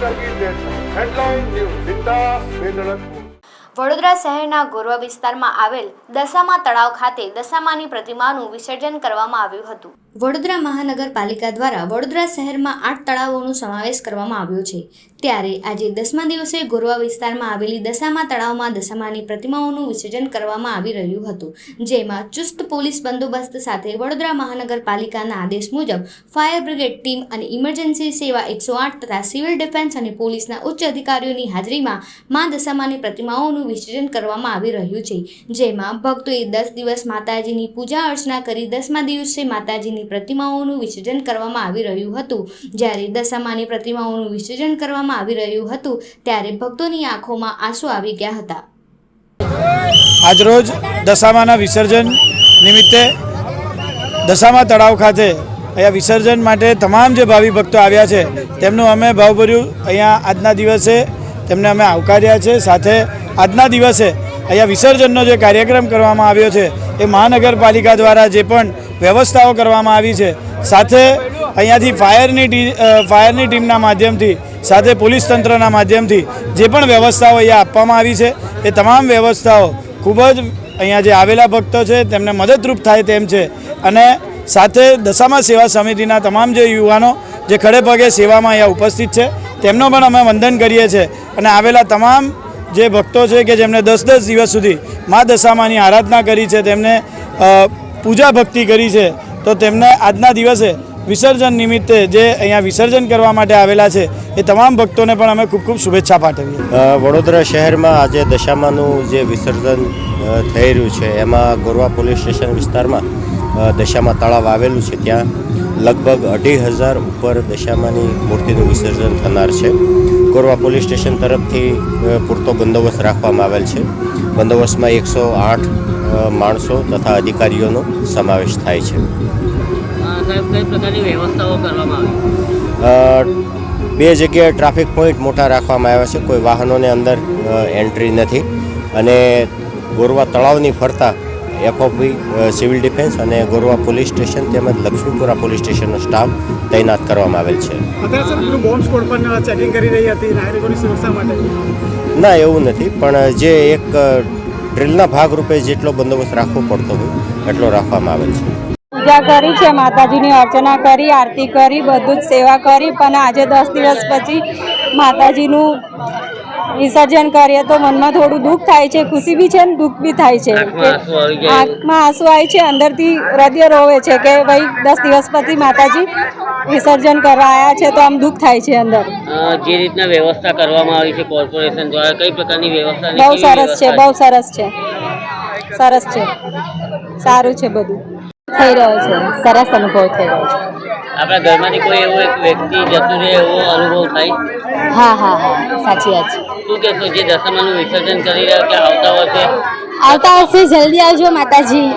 Circuit headline news બિંદાસ બેધડક વડોદરા શહેરના ગોરવા વિસ્તારમાં આવેલ દશામા તળાવ ખાતે દશામાની પ્રતિમાનું વિસર્જન કરવામાં આવ્યું હતું. વડોદરા મહાનગરપાલિકા દ્વારા વડોદરા શહેરમાં આઠ તળાવોનો સમાવેશ કરવામાં આવ્યો છે. ત્યારે આજે દસમા દિવસે ગોરવા વિસ્તારમાં આવેલી દશામા તળાવમાં દશામાની પ્રતિમાઓનું વિસર્જન કરવામાં આવી રહ્યું હતું. જેમાં ચુસ્ત પોલીસ બંદોબસ્ત સાથે વડોદરા મહાનગરપાલિકાના આદેશ મુજબ ફાયર બ્રિગેડ ટીમ અને ઇમરજન્સી સેવા એકસો આઠ તથા સિવિલ ડિફેન્સ અને પોલીસના ઉચ્ચ અધિકારીઓની હાજરીમાં મા દશામાની પ્રતિમાઓનું વિસર્જન કરવામાં આવી રહ્યું છે, જેમાં ભક્તોએ દસ દિવસ માતાજીની પૂજા અર્ચના કરી, દસમા દિવસે માતાજીની પ્રતિમાઓનું વિસર્જન કરવામાં આવી રહ્યું હતું. જ્યારે દશામાની પ્રતિમાઓનું વિસર્જન કરવામાં આવી રહ્યું હતું, ત્યારે ભક્તોની આંખોમાં આંસુ આવી ગયા હતા. આજરોજ દશામાના વિસર્જન નિમિત્તે દશામા તળાવ ખાતે અહીંયા વિસર્જન માટે તમામ જે ભાવિ ભક્તો આવ્યા છે, તેમનું અમે ભાવભર્યું અહીંયા આજના દિવસે તેમને અમે આવકાર્યા છે. સાથે આજના દિવસે અહીંયા વિસર્જનનો જે કાર્યક્રમ કરવામાં આવ્યો છે, એ મહાનગરપાલિકા દ્વારા જે પણ વ્યવસ્થાઓ કરવામાં આવી છે, સાથે અહીંયાથી ફાયરની ટી ફાયરની ટીમના માધ્યમથી, સાથે પોલીસ તંત્રના માધ્યમથી જે પણ વ્યવસ્થાઓ અહીંયા આપવામાં આવી છે, એ તમામ વ્યવસ્થાઓ ખૂબ જ અહીંયા જે આવેલા ભક્તો છે, તેમને મદદરૂપ થાય તેમ છે. અને સાથે દશામા સેવા સમિતિના તમામ જે યુવાનો જે ખડે પગે સેવામાં અહીંયા ઉપસ્થિત છે, તેમનો પણ અમે વંદન કરીએ છીએ. અને આવેલા તમામ જે ભક્તો છે કે જેમણે દસ દસ દિવસ સુધી મા દશામાની આરાધના કરી છે, તેમને પૂજા ભક્તિ કરી છે, તો તેમને આજના દિવસે વિસર્જન નિમિત્તે જે અહીંયા વિસર્જન કરવા માટે આવેલા છે, એ તમામ ભક્તોને પણ અમે ખૂબ ખૂબ શુભેચ્છા પાઠવીએ. વડોદરા શહેરમાં આજે દશામાનું જે વિસર્જન થઈ રહ્યું છે, એમાં ગોરવા પોલીસ સ્ટેશન વિસ્તારમાં દશામાં તળાવ આવેલું છે, ત્યાં લગભગ અઢી હજાર ઉપર દશામાની મૂર્તિનું વિસર્જન થનાર છે. ગોરવા પોલીસ સ્ટેશન તરફથી પૂરતો બંદોબસ્ત રાખવામાં આવેલ છે. બંદોબસ્તમાં એકસો આઠ માણસો તથા અધિકારીઓનો સમાવેશ થાય છે. બે જગ્યાએ ટ્રાફિક પોઈન્ટ મોટા રાખવામાં આવ્યા છે. કોઈ વાહનોને અંદર એન્ટ્રી નથી. અને ગોરવા તળાવની ફરતા એફઓપી સિવિલ ડિફેન્સ અને ગોરવા પોલીસ સ્ટેશન તેમજ લક્ષ્મીપુરા પોલીસ સ્ટેશનનો સ્ટાફ તૈનાત કરવામાં આવેલ છે. અત્યારે સર પેલું બોમ્બ સ્કોડ પણ ચેકિંગ કરી રહી હતી નાગરિકોની સુરક્ષા માટે? ના એવું નથી પણ જે એક ડ્રિલના ડ્રિલના ભાગરૂપે જેટલો બંદોબસ્ત રાખવો પડતો હોય એટલો રાખવામાં આવેલ છે. પૂજા કરી છે માતાજીની અર્ચના કરી આરતી કરી બધું જ સેવા કરી પણ આજે દસ દિવસ પછી માતાજીનું વિસર્જન કરીએ તો મનમાં થોડું દુઃખ થાય છે ખુશી બી છે ને દુઃખ બી થાય છે. આંખમાં આંસુ આવી છે અંદરથી હૃદય રોવે છે કે ભાઈ દસ દિવસ પછી માતાજી વિસર્જન કરવા આવ્યા છે તો આમ દુઃખ થાય છે અંદર. જે રીતના વ્યવસ્થા કરવામાં આવી છે કોર્પોરેશન દ્વારા કઈ પ્રકારની વ્યવસ્થા બહુ સરસ છે બહુ સરસ છે. સરસ છે. સારું છે બધું. થઈ રહ્યો છે. સરસ અનુભવ થઈ રહ્યો છે. આપણા ઘરમાંથી કોઈ એવો એક વ્યક્તિ જતું રહે એવો અનુભવ થાય? હા હા હા. સાચી વાત છે. શું કહેશો જે દશામાનું વિસર્જન કરી રહ્યા કે આવતા વર્ષે? આવતા વર્ષે જલ્દી આવજો માતાજી.